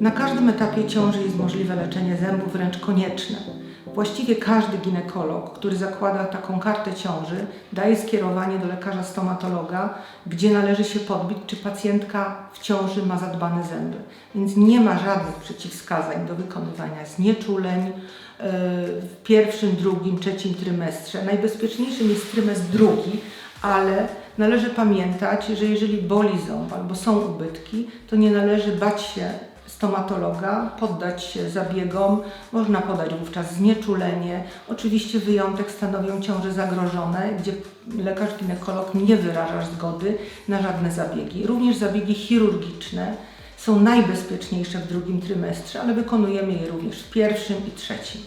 Na każdym etapie ciąży jest możliwe leczenie zębów, wręcz konieczne. Właściwie każdy ginekolog, który zakłada taką kartę ciąży, daje skierowanie do lekarza stomatologa, gdzie należy się podbić, czy pacjentka w ciąży ma zadbane zęby. Więc nie ma żadnych przeciwwskazań do wykonywania znieczuleń yy, w pierwszym, drugim, trzecim trymestrze. Najbezpieczniejszym jest trymestr drugi, ale należy pamiętać, że jeżeli boli ząb albo są ubytki, to nie należy bać się stomatologa, poddać się zabiegom, można podać wówczas znieczulenie. Oczywiście wyjątek stanowią ciąże zagrożone, gdzie lekarz ginekolog nie wyraża zgody na żadne zabiegi. Również zabiegi chirurgiczne są najbezpieczniejsze w drugim trymestrze, ale wykonujemy je również w pierwszym i trzecim.